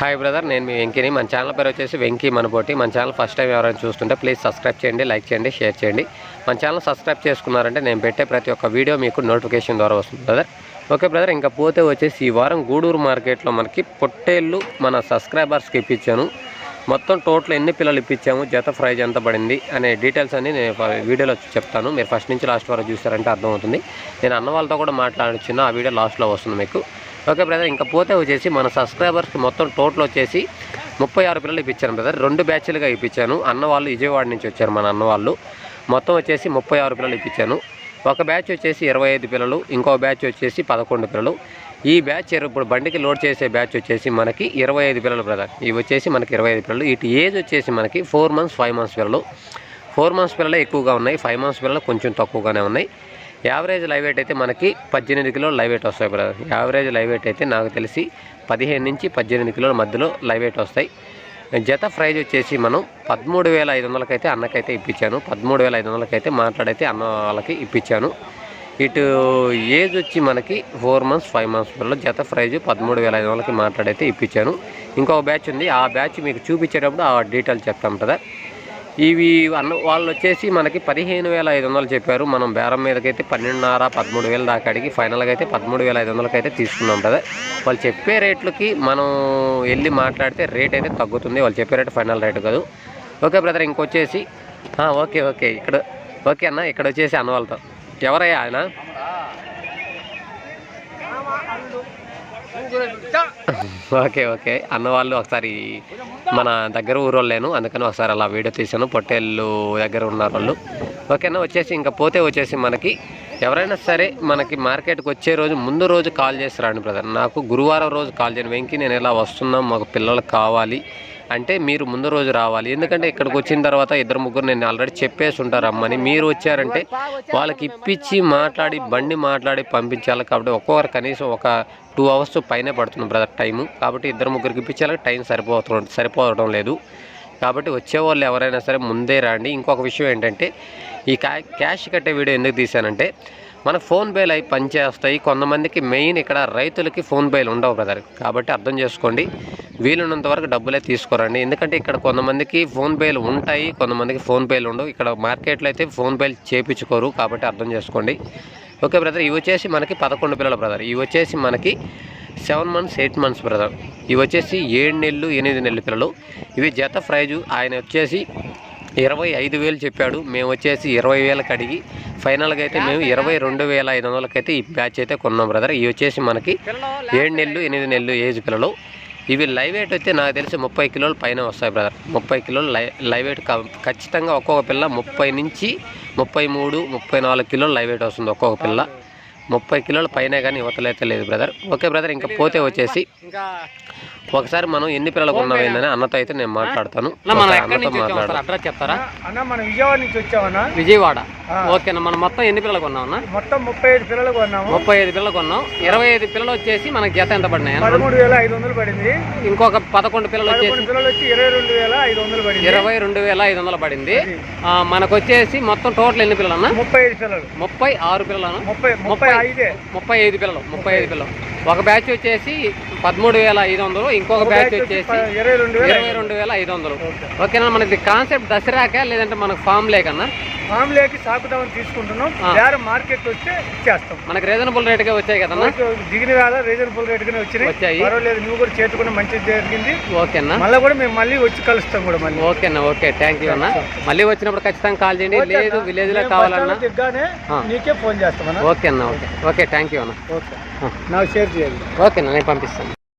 Hi brother నేను మీ వెంకీని. మన channel పేరు వచ్చేసి వెంకీ మనబోటి. మన ఛానల్ ఫస్ట్ టైం ఎవరైనా చూస్తుంటే ప్లీజ్ సబ్స్క్రైబ్ చేయండి లైక్ చేయండి షేర్ చేయండి. మన ఛానల్ సబ్స్క్రైబ్ చేసుకున్నారంటే నేను పెట్టే ప్రతి ఒక్క వీడియో మీకు నోటిఫికేషన్ ద్వారా వస్తుంది బ్రదర్ ఓకే బ్రదర్ ఇంకా పోతే వచ్చేసి ఈ వారం గూడూరు మార్కెట్లో మనకి పొట్టేళ్ళు మన సబ్స్క్రైబర్స్కి ఇప్పించాను. మొత్తం టోటల్ ఎన్ని పిల్లలు ఇప్పించాము జత ప్రైజ్ ఎంత పడింది అనే డీటెయిల్స్ అన్ని నేను వీడియోలో చెప్తాను. మీరు ఫస్ట్ నుంచి లాస్ట్ వరకు చూసారంటే అర్థమవుతుంది. నేను అన్న వాళ్ళతో కూడా మాట్లాడుచున్నా ఆ వీడియో లాస్ట్లో వస్తుంది మీకు. ఓకే బ్రదర్ ఇంకా పోతే వచ్చేసి మన సబ్స్క్రైబర్స్కి మొత్తం టోటల్ వచ్చేసి ముప్పై ఆరు పిల్లలు ఇప్పించాను బ్రదర్. రెండు బ్యాచ్లుగా ఇప్పించాను. అన్న వాళ్ళు విజయవాడ నుంచి వచ్చారు మన అన్న వాళ్ళు. మొత్తం వచ్చేసి ముప్పై ఆరు పిల్లలు ఇప్పించాను. ఒక బ్యాచ్ వచ్చేసి ఇరవై ఐదు పిల్లలు ఇంకో బ్యాచ్ వచ్చేసి పదకొండు పిల్లలు. ఈ బ్యాచ్ ఇప్పుడు బండికి లోడ్ చేసే బ్యాచ్ వచ్చేసి మనకి ఇరవై ఐదు పిల్లలు బ్రదర్. ఇవి వచ్చేసి మనకి ఇరవై ఐదు పిల్లలు. ఇటు ఏజ్ వచ్చేసి మనకి ఫోర్ మంత్స్ ఫైవ్ మంత్స్ పిల్లలు. ఫోర్ మంత్స్ పిల్లలే ఎక్కువగా ఉన్నాయి. ఫైవ్ మంత్స్ పిల్లలు కొంచెం తక్కువగానే ఉన్నాయి. యావరేజ్ లైవ్ వెయిట్ అయితే మనకి పద్దెనిమిది కిలోలు లైవ్ వెయిట్ వస్తాయి బ్రదర్. యావరేజ్ లైవ్ వెయిట్ అయితే నాకు తెలిసి పదిహేను నుంచి పద్దెనిమిది కిలోల మధ్యలో లైవ్ వెయిట్ వస్తాయి. జత ప్రైజ్ వచ్చేసి మనం పదమూడు వేల ఐదు వందలకైతే అన్నకైతే ఇప్పించాను. పదమూడు వేల ఐదు వందలకైతే మాట్లాడైతే అన్న వాళ్ళకి ఇప్పించాను. ఇటు ఏజ్ వచ్చి మనకి ఫోర్ మంత్స్ ఫైవ్ మంత్స్ వల్ల జత ప్రైజ్ పదమూడు వేల ఐదు వందలకి మాట్లాడైతే ఇప్పించాను. ఇంకొక బ్యాచ్ ఉంది. ఆ బ్యాచ్ మీకు చూపించేటప్పుడు ఆ డీటెయిల్ చెప్తాం కదా ఇవి అన్న వాళ్ళు వచ్చేసి మనకి పదిహేను వేల ఐదు వందలు చెప్పారు. మనం బేరం మీదకైతే పన్నెండున్నర పదమూడు వేల దాకా అడిగి ఫైనల్గా అయితే పదమూడు వేల ఐదు వందలకి అయితే తీసుకున్నాం కదా. వాళ్ళు చెప్పే రేట్లకి మనం వెళ్ళి మాట్లాడితే రేట్ అయితే తగ్గుతుంది. వాళ్ళు చెప్పే రేట్ ఫైనల్ రేట్ కాదు. ఓకే బ్రదర్ ఇంకొచ్చేసి ఓకే ఓకే ఇక్కడ ఓకే అన్న ఇక్కడ వచ్చేసి అన్న వాళ్ళతో. ఎవరయ్యా ఆయన? Okay okay. అన్న వాళ్ళు ఒకసారి మన దగ్గర ఊరోళ్ళేను. అందుకని ఒకసారి అలా వీడియో తీసాను పొట్టేళ్ళు దగ్గర ఉన్నారు వాళ్ళు. ఓకేనా? వచ్చేసి ఇంకా పోతే వచ్చేసి మనకి ఎవరైనా సరే మనకి మార్కెట్కి వచ్చే రోజు ముందు రోజు కాల్ చేసి రాండి బ్రదర్. నాకు గురువారం రోజు కాల్ చేయను. వెంకి నేను ఇలా వస్తున్నాం మాకు పిల్లలు కావాలి. అంటే మీరు ముందు రోజు రావాలి. ఎందుకంటే ఇక్కడికి వచ్చిన తర్వాత ఇద్దరు ముగ్గురు నేను ఆల్రెడీ చెప్పేసి ఉంటారు అమ్మని. మీరు వచ్చారంటే వాళ్ళకి ఇప్పించి మాట్లాడి బండి మాట్లాడి పంపించాలి కాబట్టి ఒక్కొక్కరు కనీసం ఒక టూ అవర్స్ పైనే పడుతుంది బ్రదర్ టైము. కాబట్టి ఇద్దరు ముగ్గురికి ఇప్పించాలి టైం సరిపోవడం సరిపోవడం లేదు. కాబట్టి వచ్చేవాళ్ళు ఎవరైనా సరే ముందే రండి. ఇంకొక విషయం ఏంటంటే ఈ క్యాష్ కట్టే వీడియో ఎందుకు తీశానంటే మన ఫోన్ పేలు అవి పనిచేస్తాయి. కొంతమందికి మెయిన్ ఇక్కడ రైతులకి ఫోన్ పేలు ఉండవు బ్రదర్. కాబట్టి అర్థం చేసుకోండి. వీలున్నంత వరకు డబ్బులే తీసుకోరండి. ఎందుకంటే ఇక్కడ కొంతమందికి ఫోన్ పేలు ఉంటాయి. కొంతమందికి ఫోన్పేలు ఉండవు. ఇక్కడ మార్కెట్లో అయితే ఫోన్ పేలు చేపించుకోరు. కాబట్టి అర్థం చేసుకోండి. ఓకే బ్రదర్ ఇవి వచ్చేసి మనకి పదకొండు పిల్లలు బ్రదర్. ఇవి వచ్చేసి మనకి seven months eight months brother. ఇవి వచ్చేసి ఏడు నెలలు ఎనిమిది నెలలు పిల్లలు. ఇవి జత ప్రైజు. ఆయన వచ్చేసి ఇరవై ఐదు వేలు చెప్పాడు. మేము వచ్చేసి ఇరవై వేలకు అడిగి ఫైనల్గా అయితే మేము ఇరవై రెండు వేల ఐదు వందలకైతే ఈ బ్యాచ్ అయితే కొన్నాం బ్రదర్. ఇవి వచ్చేసి మనకి ఏడు నెలలు ఎనిమిది నెలలు ఏజ్ పిల్లలు. ఇవి లైవ్ వెయిట్ అయితే నాకు తెలిసి ముప్పై కిలోల పైన వస్తాయి బ్రదర్. ముప్పై కిలోలు లై లైవ్ వెయిట్ క- ఖచ్చితంగా ఒక్కొక్క పిల్ల ముప్పై నుంచి ముప్పై మూడు ముప్పై నాలుగు కిలోలు లైవ్ వెయిట్ వస్తుంది ఒక్కొక్క పిల్ల. ముప్పై కిలోల పైన కానీ ఇవతలైతే లేదు బ్రదర్. ఓకే బ్రదర్ ఇంకా పోతే వచ్చేసి ఒకసారి మనం ఎన్ని పిల్లలకు ఉన్నాం ఏందని అన్నతో అయితే నేను మాట్లాడతాను. అడ్రస్ చెప్తారా? అన్న మనం విజయవాడ నుంచి వచ్చామన్నా. విజయవాడ. ఓకేనా మనం మొత్తం ఎన్ని పిల్లలు కొన్నామన్నా మొత్తం ముప్పై ఐదు పిల్లలు కొన్నాము ముప్పై ఐదు పిల్లలు కొన్నాం ఇరవై ఐదు పిల్లలు వచ్చేసి మనకి జత ఎంత పడినాయి పదమూడు వేల ఐదు వందలు పడింది. ఇంకొక పదకొండు పిల్లలు వచ్చేసి పిల్లలు వచ్చి ఇరవై రెండు వేల ఐదు వందలు పడింది. ఇరవై రెండు వేల ఐదు వందలు పడింది. ఆ, మనకు వచ్చేసి మొత్తం టోటల్ ఎన్ని పిల్లలు అన్న? ముప్పై ఐదు పిల్లలు. ముప్పై ఆరు పిల్లలు ముప్పై ముప్పై ఐదే. ముప్పై ఐదు పిల్లలు ముప్పై ఐదు పిల్లలు. ఒక బ్యాచ్ వచ్చేసి పదమూడు వేల ఐదు వందలు ఇంకొక బ్యాచ్ వచ్చేసి ప- ఇరవై రెండు వేల ఇరవై రెండు వేల ఐదు వందలు. ఓకేనా మనకి కాన్సెప్ట్ దసరాక లేదంటే మనకు ఫామ్ లేకన్నా మామూలుకి సాకుదామని తీసుకుంటున్నాం. వేరే మార్కెట్ వస్తే ఇచ్చేస్తాం. మనకి రీజనబుల్ రేట్గా వచ్చాయి కదన్నా? దిగిన వేళ రీజనబుల్ రేట్ గానే వచ్చినాయి. వచ్చాయి. పర్వాలేదు నువ్వు కూడా చేతుకున్న మంచిది జరిగింది. ఓకేనా? మళ్ళీ కూడా మేము మళ్ళీ వచ్చి కలుస్తాం కూడా మళ్ళీ. ఓకేనా? ఓకే థ్యాంక్ యూ అన్న. మళ్ళీ వచ్చినప్పుడు ఖచ్చితంగా కాల్ చేయండి. లేదు విలేజ్లో కావాలన్నా. దిగ్గానే. నీకే ఫోన్ చేస్తామన్నా ఓకే అన్న ఓకే. ఓకే థ్యాంక్ యూ అన్న. ఓకే. నాకు షేర్ చేయాలి ఓకేనా? నేను పంపిస్తాను.